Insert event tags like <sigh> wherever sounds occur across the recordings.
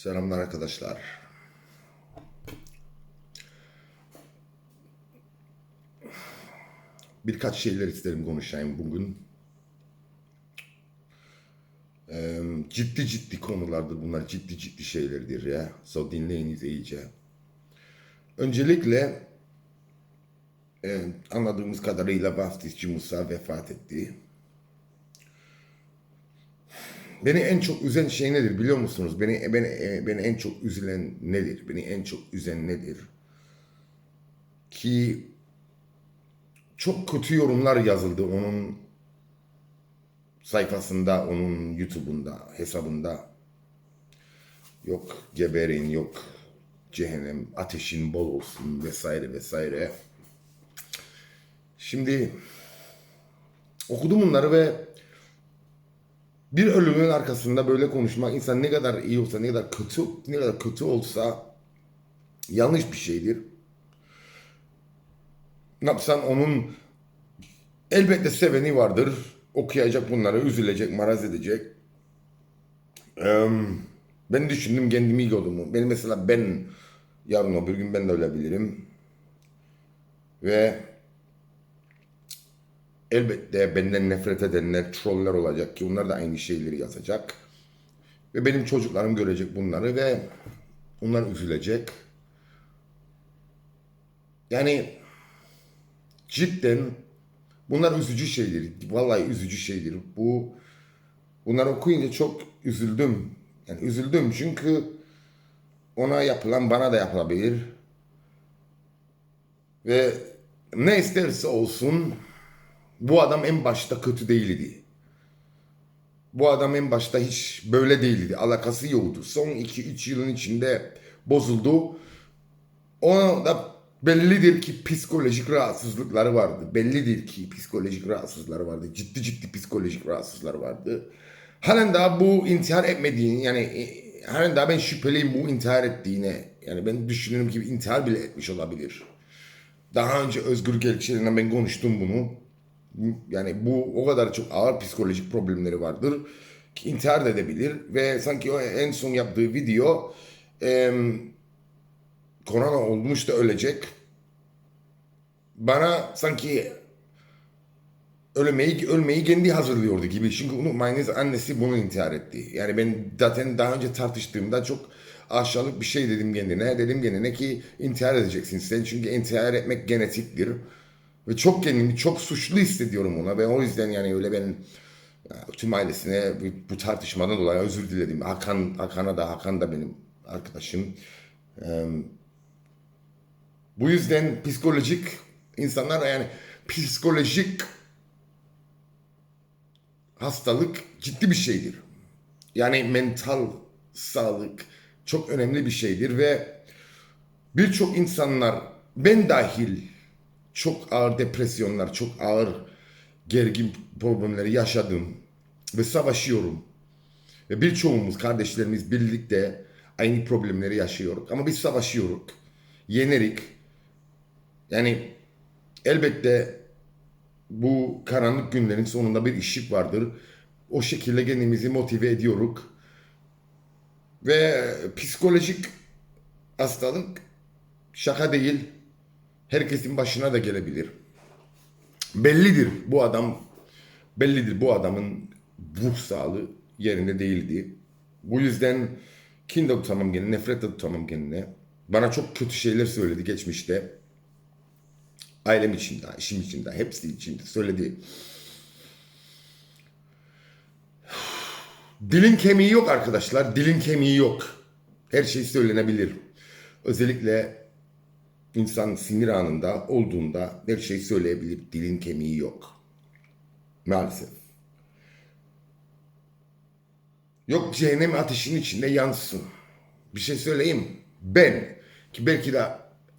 Selamlar arkadaşlar. Birkaç şeyler isterim konuşayım bugün. Ciddi ciddi konulardır bunlar. Ciddi ciddi şeylerdir ya. So dinleyiniz iyice. Öncelikle anladığımız kadarıyla vaftizci Musa vefat etti. Beni en çok üzen şey nedir biliyor musunuz? Beni beni beni en çok üzülen nedir? Beni en çok üzen nedir? Ki çok kötü yorumlar yazıldı onun sayfasında, onun YouTube'unda, hesabında. Yok geberin, yok cehennem, ateşin bol olsun vesaire vesaire. Şimdi okudum bunları ve bir ölümün arkasında böyle konuşmak insan ne kadar iyi olsa ne kadar kötü ne kadar kötü olsa yanlış bir şeydir. Ne yapsan onun elbette seveni vardır. Okuyacak bunları, üzülecek, maraz edecek. Ben düşündüm kendimi yiyordum. Benim mesela ben yarın öbür gün ben de ölebilirim. Ve elbette benden nefret edenler, troller olacak ki onlar da aynı şeyleri yazacak. Ve benim çocuklarım görecek bunları ve onlar üzülecek. Yani cidden bunlar üzücü şeyler. Vallahi üzücü şeyler. Bu bunları okuyunca çok üzüldüm. Yani üzüldüm çünkü ona yapılan bana da yapılabilir. Ve ne isterse olsun bu adam en başta kötü değildi. Bu adam en başta hiç böyle değildi. Alakası yoktu. Son 2-3 yılın içinde bozuldu. Ona da bellidir ki psikolojik rahatsızlıkları vardı. Bellidir ki psikolojik rahatsızlıkları vardı. Ciddi ciddi psikolojik rahatsızlıkları vardı. Halen daha bu intihar etmediğini yani e, halen daha ben şüpheliyim bu intihar ettiğine. Yani ben düşünüyorum ki intihar bile etmiş olabilir. Daha önce Özgür Gelçe'yle ben konuştum bunu. Yani bu o kadar çok ağır psikolojik problemleri vardır intihar da edebilir ve sanki o en son yaptığı video e, korona olmuş da ölecek. Bana sanki ölmeyi ölmeyi kendi hazırlıyordu gibi. Çünkü unutmayınız annesi bunu intihar etti. Yani ben zaten daha önce tartıştığımda çok aşağılık bir şey dedim kendine. Dedim kendine ki intihar edeceksin sen. Çünkü intihar etmek genetiktir. Ve çok kendimi çok suçlu hissediyorum ona ve o yüzden yani öyle ben tüm ailesine bu, tartışmadan dolayı özür diledim. Hakan Hakan'a da Hakan da benim arkadaşım. Bu yüzden psikolojik insanlar yani psikolojik hastalık ciddi bir şeydir. Yani mental sağlık çok önemli bir şeydir ve birçok insanlar ben dahil çok ağır depresyonlar, çok ağır gergin problemleri yaşadım ve savaşıyorum. Ve birçoğumuz, kardeşlerimiz birlikte aynı problemleri yaşıyoruz. Ama biz savaşıyoruz. Yenerik. Yani elbette bu karanlık günlerin sonunda bir ışık vardır. O şekilde kendimizi motive ediyoruz. Ve psikolojik hastalık şaka değil herkesin başına da gelebilir. Bellidir bu adam, bellidir bu adamın ruh sağlığı yerinde değildi. Bu yüzden kin de tutamam kendine, nefret de tutamam kendine. Bana çok kötü şeyler söyledi geçmişte. Ailem içinde, işim içinde, hepsi içinde söyledi. Dilin kemiği yok arkadaşlar, dilin kemiği yok. Her şey söylenebilir. Özellikle İnsan sinir anında olduğunda her şey söyleyebilir. Dilin kemiği yok. Maalesef. Yok cehennem ateşinin içinde yansın. Bir şey söyleyeyim. Ben ki belki de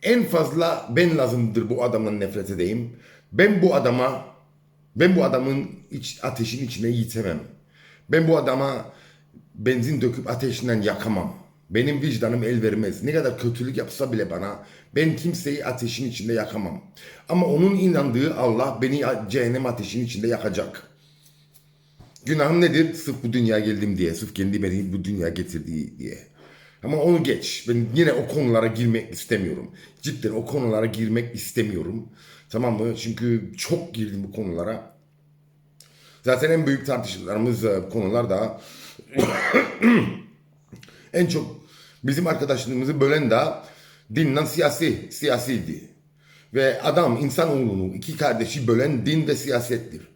en fazla ben lazımdır bu adamın nefret edeyim. Ben bu adama ben bu adamın iç, ateşin içine yitemem. Ben bu adama benzin döküp ateşinden yakamam. Benim vicdanım el vermez. Ne kadar kötülük yapsa bile bana ben kimseyi ateşin içinde yakamam. Ama onun inandığı Allah beni cehennem ateşin içinde yakacak. Günahım nedir? Sırf bu dünyaya geldim diye. Sırf kendi beni bu dünyaya getirdiği diye. Ama onu geç. Ben yine o konulara girmek istemiyorum. Cidden o konulara girmek istemiyorum. Tamam mı? Çünkü çok girdim bu konulara. Zaten en büyük tartışmalarımız e, konularda <coughs> en çok bizim arkadaşlığımızı bölen de dinle siyasi, siyasiydi. Ve adam insanoğlunu iki kardeşi bölen din ve siyasettir.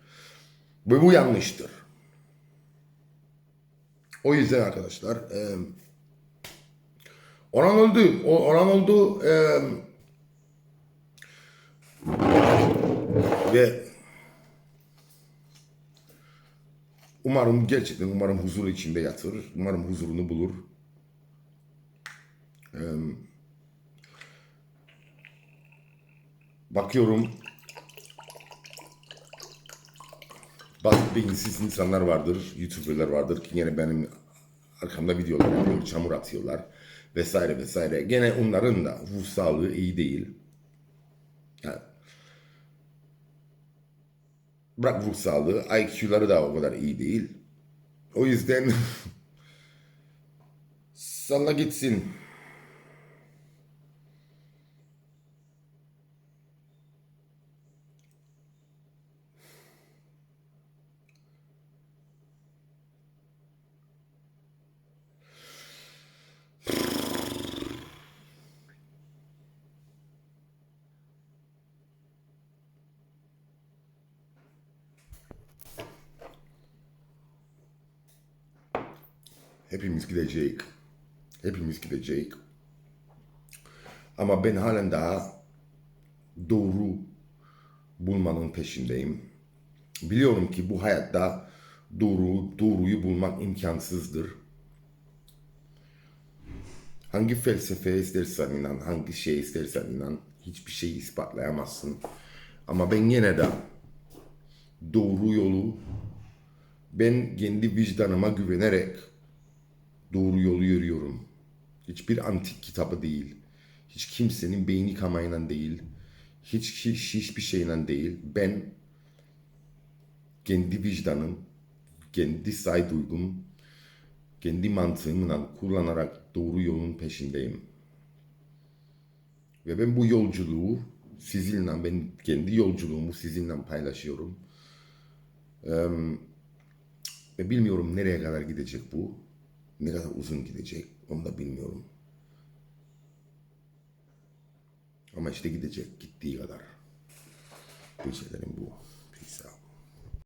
Ve bu yanlıştır. O yüzden arkadaşlar e, Orhan öldü. O, Orhan oldu. E, ve umarım gerçekten umarım huzur içinde yatır. Umarım huzurunu bulur. Bakıyorum bazı beyinsiz insanlar vardır, YouTuber'lar vardır ki yine benim arkamda videolar yapıyor, çamur atıyorlar vesaire vesaire. Gene onların da ruh sağlığı iyi değil. Yani, bırak ruh sağlığı, IQ'ları da o kadar iyi değil. O yüzden <laughs> salla gitsin. Hepimiz gidecek. Hepimiz gidecek. Ama ben halen daha doğru bulmanın peşindeyim. Biliyorum ki bu hayatta doğru, doğruyu bulmak imkansızdır. Hangi felsefe istersen inan, hangi şey istersen inan, hiçbir şeyi ispatlayamazsın. Ama ben yine de doğru yolu ben kendi vicdanıma güvenerek doğru yolu yürüyorum. Hiçbir antik kitabı değil. Hiç kimsenin beyni kamayla değil. Hiç, hiç hiçbir şeyle değil. Ben kendi vicdanım, kendi say duygum, kendi mantığımla kullanarak doğru yolun peşindeyim. Ve ben bu yolculuğu sizinle, ben kendi yolculuğumu sizinle paylaşıyorum. Ve bilmiyorum nereye kadar gidecek bu. Ne kadar uzun gidecek onu da bilmiyorum. Ama işte gidecek gittiği kadar. Bu şeylerin bu. Peace out.